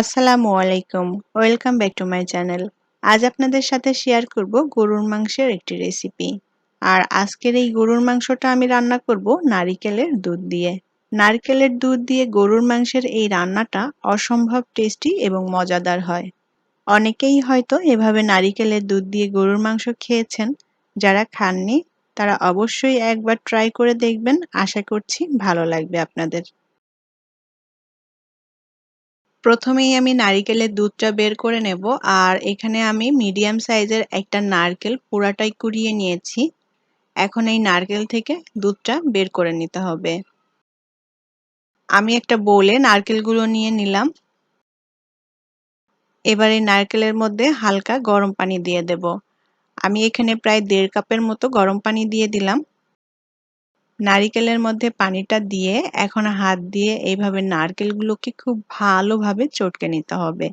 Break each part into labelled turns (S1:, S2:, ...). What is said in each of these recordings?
S1: আসসালামু আলাইকুম, welcome back to my channel. আজ আপনাদের সাথে শেয়ার করব গরুর মাংসের একটি রেসিপি। আর আজকের এই গরুর মাংসটা আমি রান্না করব নারিকেলের দুধ দিয়ে। নারকেলের দুধ দিয়ে গরুর মাংসের এই রান্নাটা অসম্ভব টেস্টি এবং মজাদার হয়। অনেকেই হয়তো এভাবে নারিকেলের দুধ দিয়ে গরুর মাংস খেয়েছেন। যারা খাননি, তারা অবশ্যই একবার ট্রাই করে দেখবেন। আশা করছি ভালো লাগবে আপনাদের। প্রথমেই আমি নারিকেলের দুধটা বের করে নেব, আর এখানে আমি মিডিয়াম সাইজের একটা নারকেল পুরাটাই কুড়িয়ে নিয়েছি। এখন এই নারকেল থেকে দুধটা বের করে নিতে হবে। আমি একটা বোলে নারকেলগুলো নিয়ে নিলাম। এবার এই নারকেলের মধ্যে হালকা গরম পানি দিয়ে দেব। আমি এখানে প্রায় দেড় কাপের মতো গরম পানি দিয়ে দিলাম। নারিকেলের মধ্যে পানিটা দিয়ে এখন হাত দিয়ে এইভাবে নারকেলগুলোকে খুব ভালোভাবে চটকে নিতে হবে।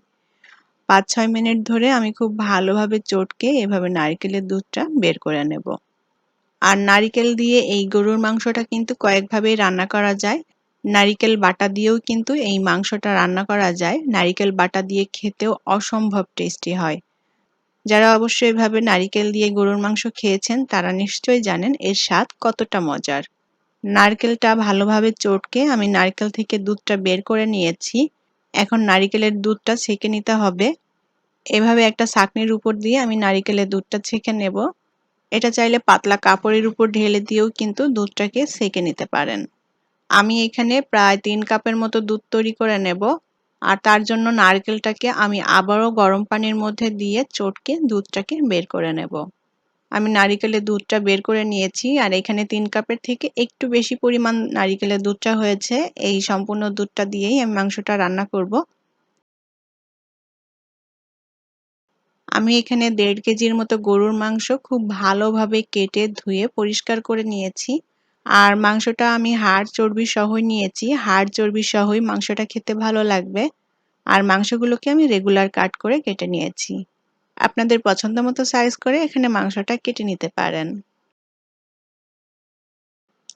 S1: পাঁচ ছয় মিনিট ধরে আমি খুব ভালোভাবে চটকে এভাবে নারকেলের দুধটা বের করে নেব। আর নারিকেল দিয়ে এই গরুর মাংসটা কিন্তু কয়েকভাবেই রান্না করা যায়। নারিকেল বাটা দিয়েও কিন্তু এই মাংসটা রান্না করা যায়। নারিকেল বাটা দিয়ে খেতেও অসম্ভব টেস্টি হয়। যারা অবশ্যই এভাবে নারিকেল দিয়ে গরুর মাংস খেয়েছেন, তারা নিশ্চয়ই জানেন এর স্বাদ কতটা মজার। নারকেলটা ভালোভাবে চটকে আমি নারকেল থেকে দুধটা বের করে নিয়েছি। এখন নারিকেলের দুধটা ছেঁকে নিতে হবে। এভাবে একটা ছাঁকনির উপর দিয়ে আমি নারিকেলের দুধটা ছেঁকে নেব। এটা চাইলে পাতলা কাপড়ের উপর ঢেলে দিয়েও কিন্তু দুধটাকে ছেঁকে নিতে পারেন। আমি এখানে প্রায় তিন কাপের মতো দুধ তৈরি করে নেব। আর তার জন্য নারকেলটাকে আমি আবারও গরম পানির মধ্যে দিয়ে চটকে দুধটাকে বের করে নেব। আমি নারিকেলের দুধটা বের করে নিয়েছি, আর এখানে তিন কাপের থেকে একটু বেশি পরিমাণ নারিকেলের দুধটা হয়েছে। এই সম্পূর্ণ দুধটা দিয়েই আমি মাংসটা রান্না করব। আমি এখানে দেড় কেজির মতো গরুর মাংস খুব ভালোভাবে কেটে ধুয়ে পরিষ্কার করে নিয়েছি। আর মাংসটা আমি হাড় চর্বি সহই নিয়েছি। হাড় চর্বি সহই মাংসটা খেতে ভালো লাগবে। আর মাংসগুলোকে আমি রেগুলার কাট করে কেটে নিয়েছি। আপনাদের পছন্দ মতো সাইজ করে এখানে মাংসটা কেটে নিতে পারেন।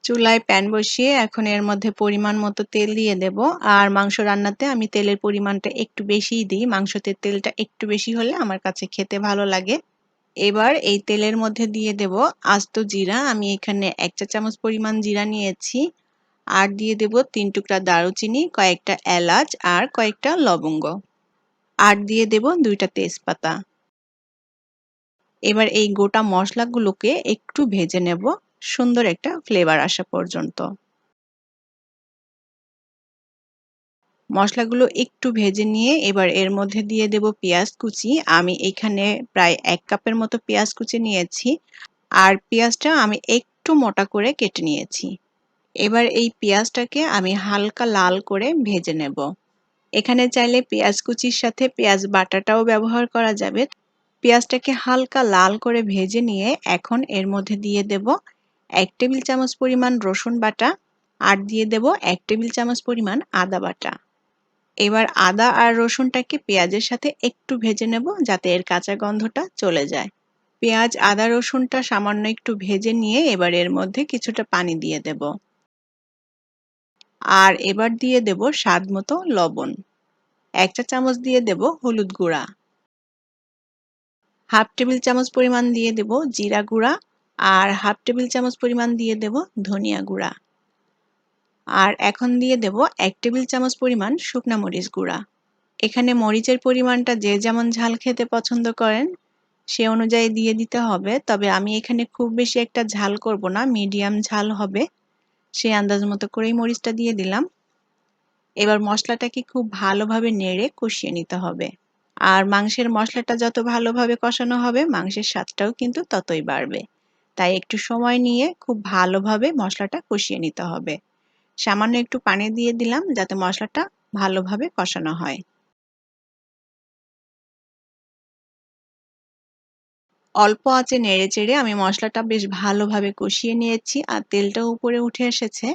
S1: চুলায় প্যান বসিয়ে এখন এর মধ্যে পরিমাণ মতো তেল দিয়ে দেব। আর মাংস রান্নাতে আমি তেলের পরিমাণটা একটু বেশিই দিই। মাংসতে তেলটা একটু বেশি হলে আমার কাছে খেতে ভালো লাগে। এবার এই তেলের মধ্যে দিয়ে দেব আস্ত জিরা। আমি এখানে এক চা চামচ পরিমাণ জিরা নিয়েছি। আর দিয়ে দেব তিন টুকরা দারুচিনি, কয়েকটা এলাচ আর কয়েকটা লবঙ্গ। আর দিয়ে দেব দুইটা তেজপাতা। এবার এই গোটা মশলাগুলোকে একটু ভেজে নেব। সুন্দর একটা ফ্লেভার আসা পর্যন্ত। মশলাগুলো একটু ভেজে নিয়ে এবার এর মধ্যে দিয়ে দেব পেঁয়াজ কুচি। আমি এখানে প্রায় এক কাপের মতো পেঁয়াজ কুচি নিয়েছি। আর পেঁয়াজটা আমি একটু মোটা করে কেটে নিয়েছি। এবার এই পেঁয়াজটাকে আমি হালকা লাল করে ভেজে নেব। এখানে চাইলে পেঁয়াজ কুচির সাথে পেঁয়াজ বাটাটাও ব্যবহার করা যাবে। পেঁয়াজটাকে হালকা লাল করে ভেজে নিয়ে এখন এর মধ্যে দিয়ে দেব এক টেবিল চামচ পরিমাণ রসুন বাটা আর দিয়ে দেব এক টেবিল চামচ পরিমাণ আদা বাটা। এবার আদা আর রসুনটাকে পেঁয়াজের সাথে একটু ভেজে নেব যাতে এর কাঁচা গন্ধটা চলে যায়। পেঁয়াজ, আদা, রসুনটা সামান্য একটু ভেজে নিয়ে এবার এর মধ্যে কিছুটা পানি দিয়ে দেব। আর এবার দিয়ে দেব স্বাদ মতো লবণ। এক চা চামচ দিয়ে দেব হলুদ গুঁড়া। হাফ টেবিল চামচ পরিমাণ দিয়ে দেব জিরা গুঁড়া আর হাফ টেবিল চামচ পরিমাণ দিয়ে দেব ধনিয়া গুঁড়া। আর এখন দিয়ে দেব এক টেবিল চামচ পরিমাণ শুকনা মরিচ গুঁড়া। এখানে মরিচের পরিমাণটা যে যেমন ঝাল খেতে পছন্দ করেন, সে অনুযায়ী দিয়ে দিতে হবে। তবে আমি এখানে খুব বেশি একটা ঝাল করব না, মিডিয়াম ঝাল হবে। সেই আন্দাজ মতো করেই মরিচটা দিয়ে দিলাম। এবার মশলাটাকে খুব ভালোভাবে নেড়ে কষিয়ে নিতে হবে। আর মাংসের মশলাটা যত ভালোভাবে কষানো হবে, মাংসের স্বাদটাও কিন্তু ততই বাড়বে। তাই একটু সময় নিয়ে খুব ভালোভাবে মশলাটা কষিয়ে নিতে হবে। সামান্য একটু পানি দিয়ে দিলাম যাতে মশলাটা ভালোভাবে কষানো হয়। অল্প আঁচে নেড়ে চেড়ে আমি মশলাটা বেশ ভালোভাবে কষিয়ে নিয়েছি আর তেলটা উপরে উঠে এসেছে।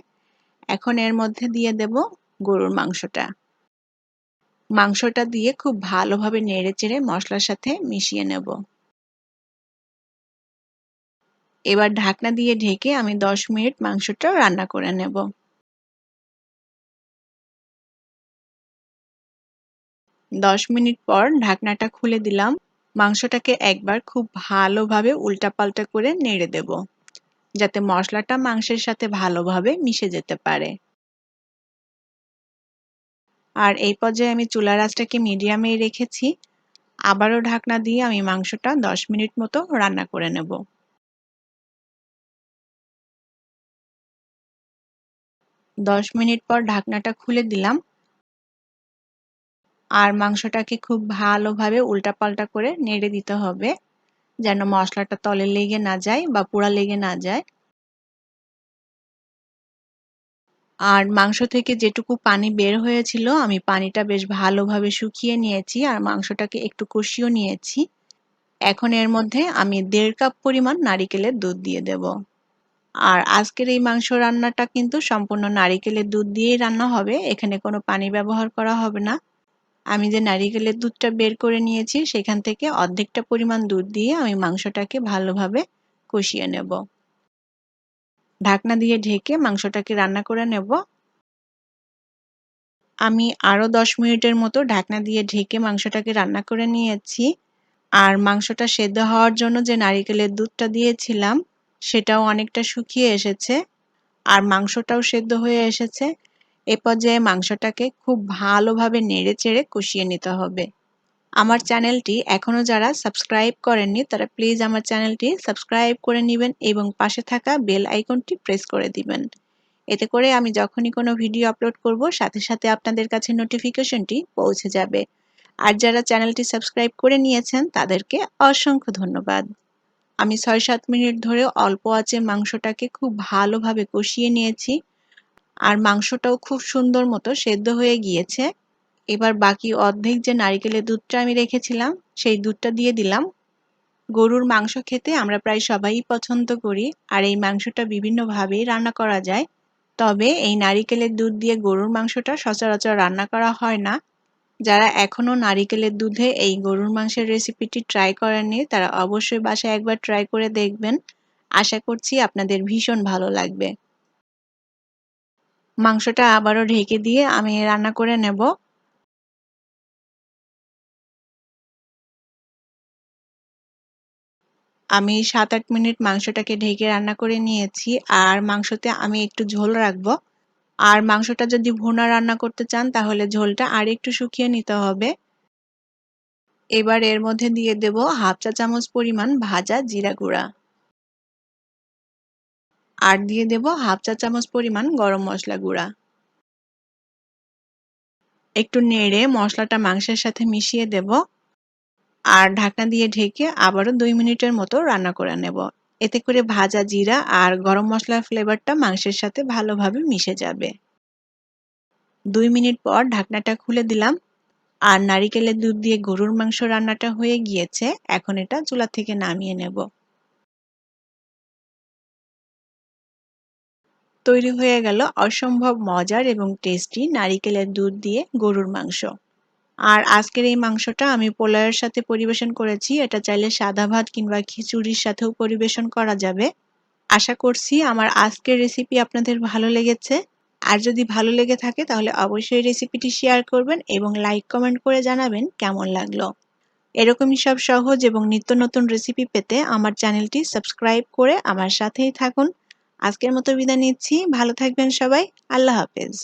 S1: এখন এর মধ্যে দিয়ে দেব গরুর মাংসটা। মাংসটা দিয়ে খুব ভালোভাবে নেড়ে চেড়ে মশলার সাথে মিশিয়ে নেব। এবার ঢাকনা দিয়ে ঢেকে আমি দশ মিনিট মাংসটা রান্না করে নেব। দশ মিনিট পর ঢাকনাটা খুলে দিলাম। মাংসটাকে একবার খুব ভালোভাবে উল্টাপাল্টা করে নেড়ে দেব, যাতে মশলাটা মাংসের সাথে ভালোভাবে মিশে যেতে পারে। আর এই পর্যায়ে আমি চুলার আঁচটাকে মিডিয়ামে রেখেছি। আবারও ঢাকনা দিয়ে আমি মাংসটা দশ মিনিট মতো রান্না করে নেব। দশ মিনিট পর ঢাকনাটা খুলে দিলাম। আর মাংসটাকে খুব ভালোভাবে উল্টাপাল্টা করে নেড়ে দিতে হবে, যেন মশলাটা তলে লেগে না যায় বা পোড়া লেগে না যায়। আর মাংস থেকে যেটুকু পানি বের হয়েছিল, আমি পানিটা বেশ ভালোভাবে শুকিয়ে নিয়েছি আর মাংসটাকে একটু কষিয়েও নিয়েছি। এখন এর মধ্যে আমি দেড় কাপ পরিমাণ নারিকেলের দুধ দিয়ে দেব। আর আজকের এই মাংস রান্নাটা কিন্তু সম্পূর্ণ নারিকেলের দুধ দিয়েই রান্না হবে, এখানে কোনো পানি ব্যবহার করা হবে না। আমি যে নারিকেলের দুধটা বের করে নিয়েছি, সেখান থেকে অর্ধেকটা পরিমাণ দুধ দিয়ে আমি মাংসটাকে ভালোভাবে কষিয়ে নেব। ঢাকনা দিয়ে ঢেকে মাংসটাকে রান্না করে নেব। আমি আরও দশ মিনিটের মতো ঢাকনা দিয়ে ঢেকে মাংসটাকে রান্না করে নিয়েছি। আর মাংসটা সেদ্ধ হওয়ার জন্য যে নারিকেলের দুধটা দিয়েছিলাম, সেটাও অনেকটা শুকিয়ে এসেছে। আর মাংসটাও সেদ্ধ হয়ে এসেছে। এ পর্যায়ে মাংসটাকে খুব ভালোভাবে নেড়ে চেড়ে কষিয়ে নিতে হবে। আমার চ্যানেলটি এখনও যারা সাবস্ক্রাইব করেননি, তারা প্লিজ আমার চ্যানেলটি সাবস্ক্রাইব করে নেবেন এবং পাশে থাকা বেল আইকনটি প্রেস করে দিবেন। এতে করে আমি যখনই কোনো ভিডিও আপলোড করব, সাথে সাথে আপনাদের কাছে নোটিফিকেশনটি পৌঁছে যাবে। আর যারা চ্যানেলটি সাবস্ক্রাইব করে নিয়েছেন, তাদেরকে অসংখ্য ধন্যবাদ। আমি ছয় সাত মিনিট ধরে অল্প আঁচে মাংসটাকে খুব ভালোভাবে কষিয়ে নিয়েছি। আর মাংসটাও খুব সুন্দর মতো সেদ্ধ হয়ে গিয়েছে। এবার বাকি অর্ধেক যে নারিকেলের দুধটা আমি রেখেছিলাম, সেই দুধটা দিয়ে দিলাম। গরুর মাংস খেতে আমরা প্রায় সবাই পছন্দ করি, আর এই মাংসটা বিভিন্নভাবেই রান্না করা যায়। তবে এই নারিকেলের দুধ দিয়ে গরুর মাংসটা সচরাচর রান্না করা হয় না। যারা এখনও নারিকেলের দুধে এই গরুর মাংসের রেসিপিটি ট্রাই করেননি, তারা অবশ্যই বাসায় একবার ট্রাই করে দেখবেন। আশা করছি আপনাদের ভীষণ ভালো লাগবে। মাংসটা আবারও ঢেকে দিয়ে আমি রান্না করে নেব। আমি সাত আট মিনিট মাংসটাকে ঢেকে রান্না করে নিয়েছি। আর মাংসতে আমি একটু ঝোল রাখব। আর মাংসটা যদি ভুনা রান্না করতে চান, তাহলে ঝোলটা আর একটু শুকিয়ে নিতে হবে। এবার এর মধ্যে দিয়ে দেব হাফ চা চামচ পরিমাণ ভাজা জিরা গুঁড়া। আর দিয়ে দেব হাফ চা চামচ পরিমাণ গরম মশলা গুঁড়া। একটু নেড়ে মশলাটা মাংসের সাথে মিশিয়ে দেব। আর ঢাকনা দিয়ে ঢেকে আবারও দুই মিনিটের মতো রান্না করে নেব। এতে করে ভাজা জিরা আর গরম মশলার ফ্লেভারটা মাংসের সাথে ভালোভাবে মিশে যাবে। দুই মিনিট পর ঢাকনাটা খুলে দিলাম। আর নারিকেলের দুধ দিয়ে গরুর মাংস রান্নাটা হয়ে গিয়েছে। এখন এটা চুলা থেকে নামিয়ে নেব। তৈরি হয়ে গেল অসম্ভব মজার এবং টেস্টি নারিকেলের দুধ দিয়ে গরুর মাংস। আর আজকের এই মাংসটা আমি পোলাওয়ের সাথে পরিবেশন করেছি। এটা চাইলে সাদা ভাত কিংবা খিচুড়ির সাথেও পরিবেশন করা যাবে। আশা করছি আমার আজকের রেসিপি আপনাদের ভালো লেগেছে। আর যদি ভালো লেগে থাকে তাহলে অবশ্যই রেসিপিটি শেয়ার করবেন এবং লাইক কমেন্ট করে জানাবেন কেমন লাগল। এরকমই সব সহজ এবং নিত্য নতুন রেসিপি পেতে আমার চ্যানেলটি সাবস্ক্রাইব করে আমার সাথেই থাকুন। আজকের মতো বিদায় নিচ্ছি। ভালো থাকবেন সবাই। আল্লাহ হাফেজ।